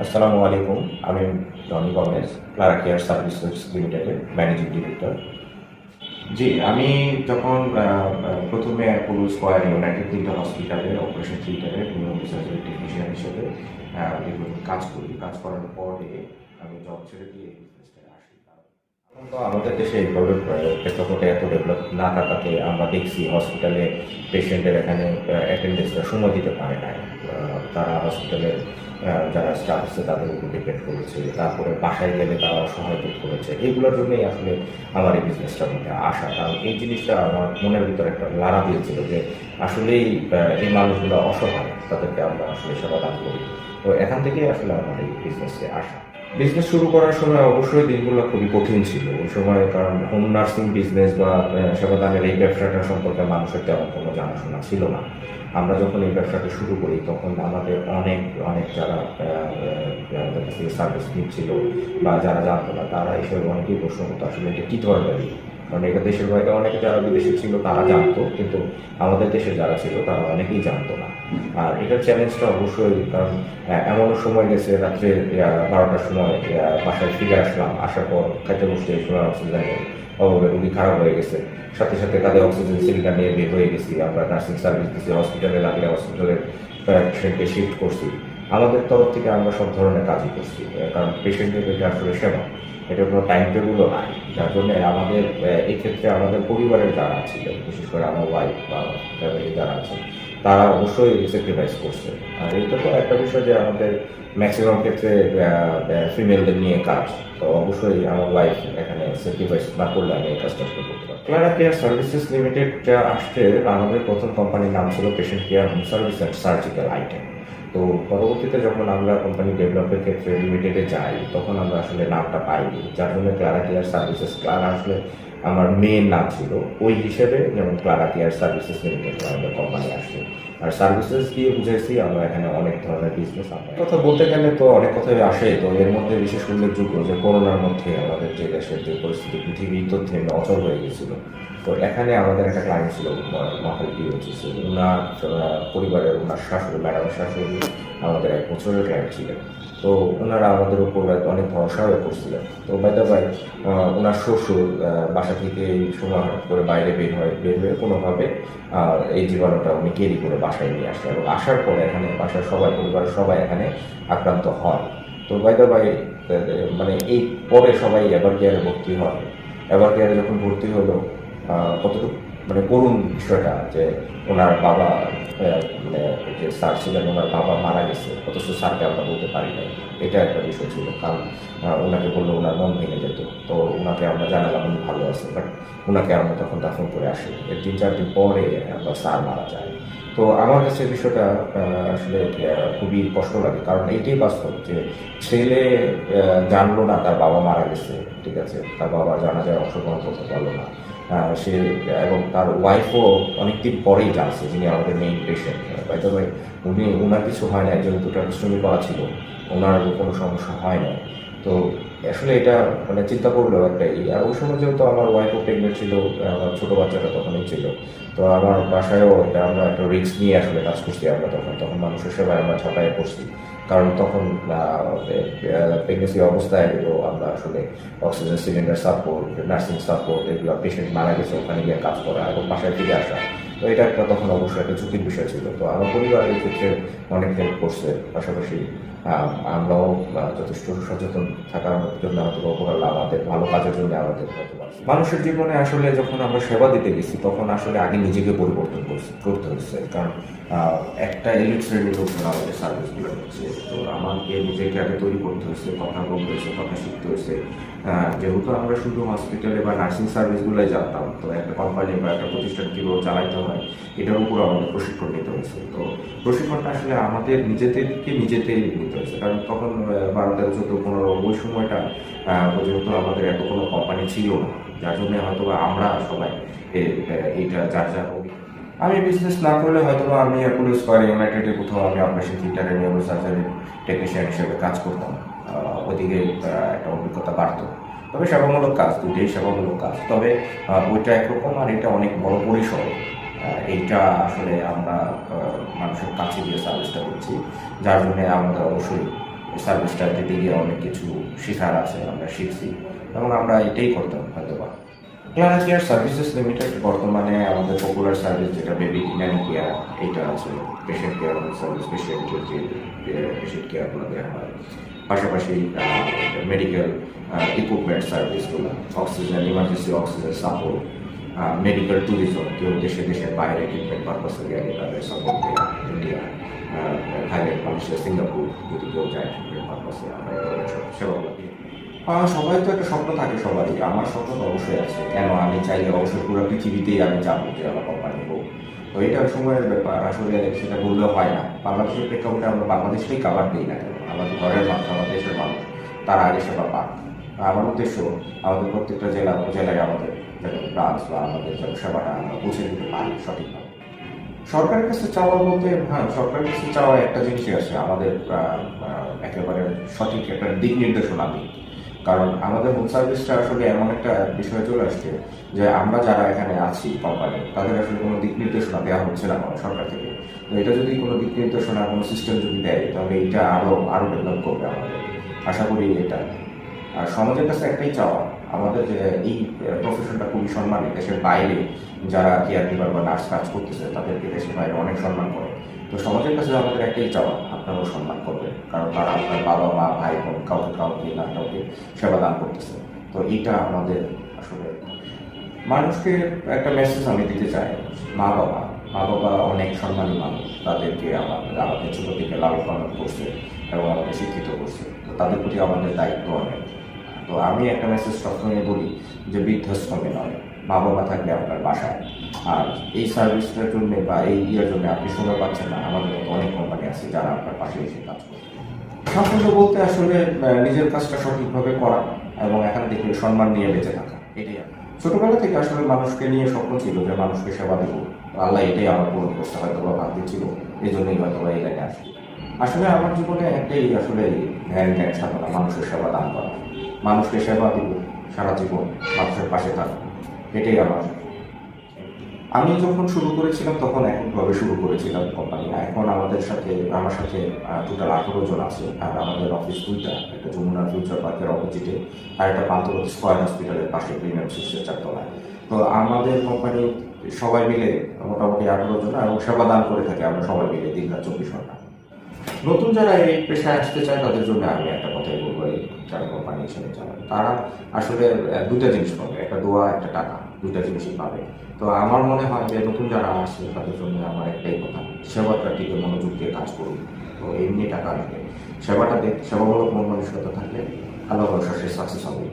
আসসালামু আলাইকুম। আমি Johnny Gomes Clara care services লিমিটেডের ম্যানেজিং ডিরেক্টর জি, আমি যখন প্রথমে অ্যাপোলো স্কোয়ার ইউনাইটেড তিনটা হসপিটালে অপারেশন থিয়েটারে নিউরো সার্জারি টেকনিশিয়ান হিসেবে কাজ করি। কাজ করার পরে আমি জব ছেড়ে দিয়ে এই বিজনেসটায় আসি এখন তো আমাদের দেশে এইভাবে প্রেক্ষাপটে এত ডেভেলপ না থাকাতে আমরা দেখছি হসপিটালে পেশেন্টের এখানে অ্যাটেন্ডেন্সটা সময় দিতে পারে না তারা হসপিটালে যারা স্টাফ আছে তাদের উপর ডিপেন্ড করেছে। তারপরে বাসায় গেলে তারা অসহায় বোধ করেছে। এগুলোর জন্যই আসলে আমার এই বিজনেসটার মধ্যে আসা। কারণ এই জিনিসটা আমার মনের ভিতরে একটা লাড়া দিয়েছিল যে আসলেই এই মানুষগুলো অসহায়। তাদেরকে আমরা আসলে সেবা দান করি। তো এখান থেকেই আসলে আমার এই বিজনেসে আসা। বিজনেস শুরু করার সময় অবশ্যই দিনগুলো খুবই কঠিন ছিল। ওই সময় কারণ হোম নার্সিং বিজনেস বা সেবাদানের এই ব্যবসাটা সম্পর্কে মানুষের তেমন কোনো জানাশোনা ছিল না। আমরা যখন এই ব্যবসাটা শুরু করি, তখন আমাদের অনেক অনেক যারা সার্ভিস নিচ্ছিল বা যারা জানতো না, তারা এসব অনেকেই প্রশ্ন করতো, আসলে এটা কী ধরনের? কারণ এটা দেশের বাইরে অনেকে যারা বিদেশে ছিল তারা জানতো কিন্তু আমাদের দেশে যারা ছিল তারা অনেকেই জানতো না। আর এটার চ্যালেঞ্জটা অবশ্যই কারণ আহ, এমনও সময় গেছে রাত্রে বারোটার সময় বাসায় ফিরে আসলাম আসার পর খাইতে বসতে সময় অক্সিজেন অভাবে রুগী খারাপ হয়ে গেছে। সাথে সাথে তাদের অক্সিজেন সিলিন্ডার নিয়ে বের হয়ে গেছি আমরা নার্সিং সার্ভিস দিচ্ছি হসপিটালে লাগলে হসপিটালের পেশেন্টকে শিফট করছি। আমাদের তরফ থেকে আমরা সব ধরনের কাজই করছি কারণ পেশেন্টের আসলে সেবা এটা কোনো টাইম টেবিলও নাই। যার জন্য আমাদের এক্ষেত্রে আমাদের পরিবারের যারা ছিলেন বিশেষ করে আমার ওয়াইফ বা ফ্যামিলি যারা আছে, তারা অবশ্যই স্যাক্রিফাইস করছে। আর এটা তো একটা বিষয় যে আমাদের ম্যাক্সিমাম ক্ষেত্রে ফিমেলদের নিয়ে কাজ। তো অবশ্যই আমার ওয়াইফ এখানে স্যাক্রিফাইস না করলে আমি এই কাজটা করতে পারি ক্লারা কেয়ার সার্ভিসেস লিমিটেড আসছে, আমাদের প্রথম কোম্পানির নাম ছিল patient care home service and surgical item তো পরবর্তীতে যখন আমরা কোম্পানি ডেভেলপের ক্ষেত্রে লিমিটেডে যাই, তখন আমরা আসলে নামটা পাইনি। যার জন্য ক্লারা কেয়ার সার্ভিসেস ক্লারা আসলে আমার মেয়ের নাম ছিল। ওই হিসেবে যেমন ক্লারা কেয়ার সার্ভিসেস লিমিটেড আমাদের কোম্পানি আসছে আর সার্ভিসেস দিয়ে বুঝাইছি আমরা এখানে অনেক ধরনের বিজনেস আমরা কথা বলতে গেলে তো অনেক কথাই আসে, তো এর মধ্যে বিশেষ উল্লেখযোগ্য যে করোনার মধ্যে আমাদের যে দেশের যে পরিস্থিতি, পৃথিবীর থেমে অচল হয়ে গেছিল তো এখানে আমাদের একটা ক্লায়েন্ট ছিল মহাল পিওচিসি ওনার পরিবারের ওনার শাশুড়ি ম্যাডামের শাশুড়ি আমাদের এক বছরের ক্লায়েন্ট ছিলেন। তো ওনারা আমাদের উপর অনেক ভরসা হয়ে করছিলেন তো বাইদা ভাই ওনার শ্বশুর বাসা থেকে সময় হঠাৎ করে বাইরে বের হয়, বের হয়ে কোনোভাবে এই জীবাণুটা উনি ক্যারি করে বাসায় নিয়ে আসে এবং আসার পরে এখানে বাসার সবাই, পরিবারের সবাই এখানে আক্রান্ত হয়। তো বাইদা ভাই মানে এই পরে সবাই এবার কেয়ারে ভর্তি হয়। এবার কেয়ারে যখন ভর্তি হলো কতটুকু মানে করুণ বিষয়টা যে ওনার বাবা মানে যে স্যার ছিলেন, ওনার বাবা মারা গেছে, অথচ স্যারকে আমরা বলতে পারি না এটা একটা বিষয় ছিল, কারণ ওনাকে বলল ওনার মন ভেঙে যেত। তো ওনাকে আমরা জানালাম উনি ভালো আছে বাট ওনাকে আমরা তখন দাফন করে আসি। এর তিন, চার দিন পরে আমরা স্যার মারা যায়। তো আমার কাছে বিষয়টা আসলে খুবই কষ্ট লাগে। কারণ এইটাই বাস্তব যে ছেলে জানলো না তার বাবা মারা গেছে, ঠিক আছে? তার বাবা জানা যায় অংশগ্রহণ করতে পারল না। সে, এবং তার ওয়াইফও অনেকদিন পরেই জানছে যিনি আমাদের মেইন পেশেন্ট ভাই উনি ওনার কিছু হয় না, একজন দুটো শ্রমিক পাওয়া ছিল। ওনার কোনো সমস্যা হয় না তো আসলে এটা মানে চিন্তা করলেও একটা ই। আর ওই সময় যেহেতু আমার ওয়াইফও প্রেগনেন্ট ছিল, আমার ছোটো বাচ্চাটা তখনই ছিল। তো আমার বাসায়ও এটা আমরা একটা রিস্ক নিয়ে আসলে কাজ করছি আমরা তখন। তখন মানুষের সেবায় আমরা ছাপায় পড়ছি। কারণ তখন প্রেগনেন্সি অবস্থায় এগুলো আমরা আসলে oxygen cylinder support nursing support এগুলো পেশেন্ট মারা গেছে, ওখানে গিয়ে কাজ করা এবং বাসায় ফিরে আসা। তো এটা একটা তখন অবশ্যই একটা ঝুঁকির বিষয় ছিল। তো আমার পরিবার এই ক্ষেত্রে অনেক হেল্প করছে। পাশাপাশি আমরাও যথেষ্ট সচেতন থাকার জন্য আমাদের উপকার আমাদের ভালো কাজের জন্য আমাদের মানুষের জীবনে আসলে যখন আমরা সেবা দিতে গেছি তখন আসলে আগে নিজেকে পরিবর্তন করতে হচ্ছে। কারণ একটা এলিট শ্রেণির লোকজন আমাদের সার্ভিসগুলো হচ্ছে। তো আমাকে নিজেকে আগে তৈরি করতে হচ্ছে কথা বলতে হচ্ছে কথা শিখতে হচ্ছে। আহ, যেহেতু আমরা শুধু হসপিটালে বা নার্সিং সার্ভিসগুলোই জানতাম তো একটা কোম্পানি বা একটা প্রতিষ্ঠান কীভাবে চালাইতে হয় এটার উপর আমাদের প্রশিক্ষণ নিতে হয়েছে তো প্রশিক্ষণটা আসলে আমাদের নিজেদেরকে নিজেদের হয়েছে। কারণ তখন বারো তেরো চোদ্দ পনেরো ওই সময়টা পর্যন্ত আমাদের এত কোনো কোম্পানি ছিল না, যার জন্য হয়তো আমরা সবাই এইটা যার যার আমি বিজনেস না করলে হয়তো আমি অ্যাপোলো স্কোয়ার ইউনাইটেডে কোথাও আমি অপারেশন থিয়েটারে নিউরো সার্জারি টেকনিশিয়ান হিসেবে কাজ করতাম। ওদিকে একটা অভিজ্ঞতা বাড়তো। তবে সেবামূলক কাজ দুটোই সেবামূলক কাজ। তবে ওইটা একরকম আর এটা অনেক বড় পরিসর। এইটা আসলে আমরা মানুষের কাছে গিয়ে সার্ভিসটা করছি। যার জন্য আমাদের অবশ্যই সার্ভিসটা দিতে গিয়ে অনেক কিছু শেখার আছে, আমরা শিখছি। এবং আমরা এটাই করতাম হয়তো বা ক্লারা কেয়ার সার্ভিসেস লিমিটেড বর্তমানে আমাদের পপুলার সার্ভিস যেটা বেবি ন্যানি কেয়ার এইটা আছে। পেশেন্ট কেয়ার সার্ভিস পেশেন্টের যে পেশেন্ট কেয়ারগুলো দেওয়া হয়। পাশাপাশি মেডিকেল ইকুইপমেন্ট সার্ভিসগুলো oxygen emergency oxygen support medical tourism কেউ দেশে, দেশের বাইরে ট্রিটমেন্ট পারপাসে গেলে তাদের দেওয়া ইন্ডিয়া থাইল্যান্ড মালয়েশিয়া সিঙ্গাপুর যদি কেউ যায় ট্রিটমেন্ট পারপাসে আমরা সেবাগুলো সবাই তো একটা স্বপ্ন থাকে সবারই, আমার স্বপ্ন তো অবশ্যই আছে। কেন? আমি চাইলে অবশ্যই পুরো পৃথিবীতেই আমি যাব, যে আমার কোম্পানি হোক। তো এটা সময়ের ব্যাপার, আসলে সেটা বললেও হয় না। বাংলাদেশের প্রেক্ষাপটে আমরা বাংলাদেশকেই কাভার দিই না কেন? আমাদের ঘরের মানুষ আমাদের দেশের মানুষ। তারা আগে সেবা পাক। আমার উদ্দেশ্য আমাদের প্রত্যেকটা জেলা উপজেলায় আমাদের ব্রাঞ্চ বা আমাদের যেন সেবাটা আমরা পৌঁছে দিতে পারি সঠিকভাবে। সরকারের কাছে চাওয়া বলতে হ্যাঁ সরকারের কাছে চাওয়া একটা জিনিসই আছে। আমাদের একেবারে সঠিক একটা দিক নির্দেশনা দিই কারণ আমাদের হোম সার্ভিসটা আসলে এমন একটা বিষয় চলে আসছে যে আমরা যারা এখানে আছি কোম্পানি, তাদের আসলে কোনো দিক নির্দেশনা দেওয়া হচ্ছে না কোনো সরকার থেকে। তো এটা যদি কোনো দিক নির্দেশনা, কোনো সিস্টেম যদি দেয়, তাহলে এটা আরও আরও ডেভেলপ করবে আমাদের। আশা করি এটা। আর সমাজের কাছে একটাই চাওয়া, আমাদের যে এই প্রফেশনটা খুবই সম্মানী দেশের বাইরে যারা কেয়ার গিভার বা নার্স কাজ করতেছে, তাদেরকে দেশের বাইরে অনেক সম্মান করে। তো সমাজের কাছে আমাদের একটাই চাওয়া, আপনারাও সম্মান করবেন, কারণ তারা আপনার বাবা, মা, ভাই বোন, কাউকে কাউকে না কাউকে সেবা দান করতেছে। তো এইটা আমাদের আসলে মানুষকে একটা মেসেজ আমি দিতে চাই, মা বাবা মা বাবা অনেক সম্মানী মানুষ, তাদেরকে আমাদের আমাদের ছোটো থেকে লালন পালন করছে এবং আমাদের শিক্ষিত করছে। তো তাদের প্রতি আমাদের দায়িত্ব অনেক। তো আমি একটা মেসেজ সবসময় বলি যে বৃদ্ধাশ্রমে নয় মা বাবা থাকলে আপনার বাসায়। আর এই সার্ভিসটার জন্য বা এই ইয়ের জন্য আপনি সময় পাচ্ছেন না। আমাদের অনেক কোম্পানি আছে যারা আপনার পাশে এসে কাজ করে। সাফল্য বলতে আসলে নিজের কাজটা সঠিকভাবে করা এবং এখান থেকে সম্মান নিয়ে বেঁচে থাকা, এটাই। ছোটবেলা থেকে আসলে মানুষকে নিয়ে স্বপ্ন ছিল যে মানুষকে সেবা দেবো। আল্লাহ এটাই আমার পূরণ করতে হয়তো বা ভাগ্য ছিল এই জন্যই হয়তো বা এই লাইনে আসি আসলে আমার জীবনে একটাই আসলে ধ্যান জ্ঞান সাধনা, মানুষের সেবা দান করা। মানুষকে সেবা দিব, সারা জীবন মানুষের পাশে থাকব এটাই আমার। আমি যখন শুরু করেছিলাম, তখন এককভাবে শুরু করেছিলাম কোম্পানি এখন আমাদের সাথে, আমার সাথে টোটাল আঠারো জন আছে, আর আমাদের অফিস দুইটা, একটা যমুনা ফিউচার পার্কের অপোজিটে আর একটা পান্তবতী স্কোয়ার হসপিটালের পাশে প্রিমিয়াম সিক্সের চারতলায়। তো আমাদের কোম্পানি সবাই মিলে মোটামুটি আঠারো জন, এবং সেবা দান করে থাকে আমরা সবাই মিলে দিন রাত চব্বিশ ঘণ্টা। নতুন যারা এই পেশায় আসতে চায়, তাদের জন্য আমি একটা কথাই বলব, এই যারা কোম্পানি হিসেবে চালায় তারা আসলে দুটা জিনিস পাবে, একটা দোয়া, একটা টাকা দুটা জিনিসই পাবে। তো আমার মনে হয় যে নতুন যারা আসছে তাদের জন্য আমার একটাই কথা, সেবাটা দিকে মনোযোগ দিয়ে কাজ করুন। তো এমনি টাকা লাগে। সেবাটা দেখ, সেবামূলক মন মানসিকতা থাকলে ভরসা, সে সাকসেস হবে।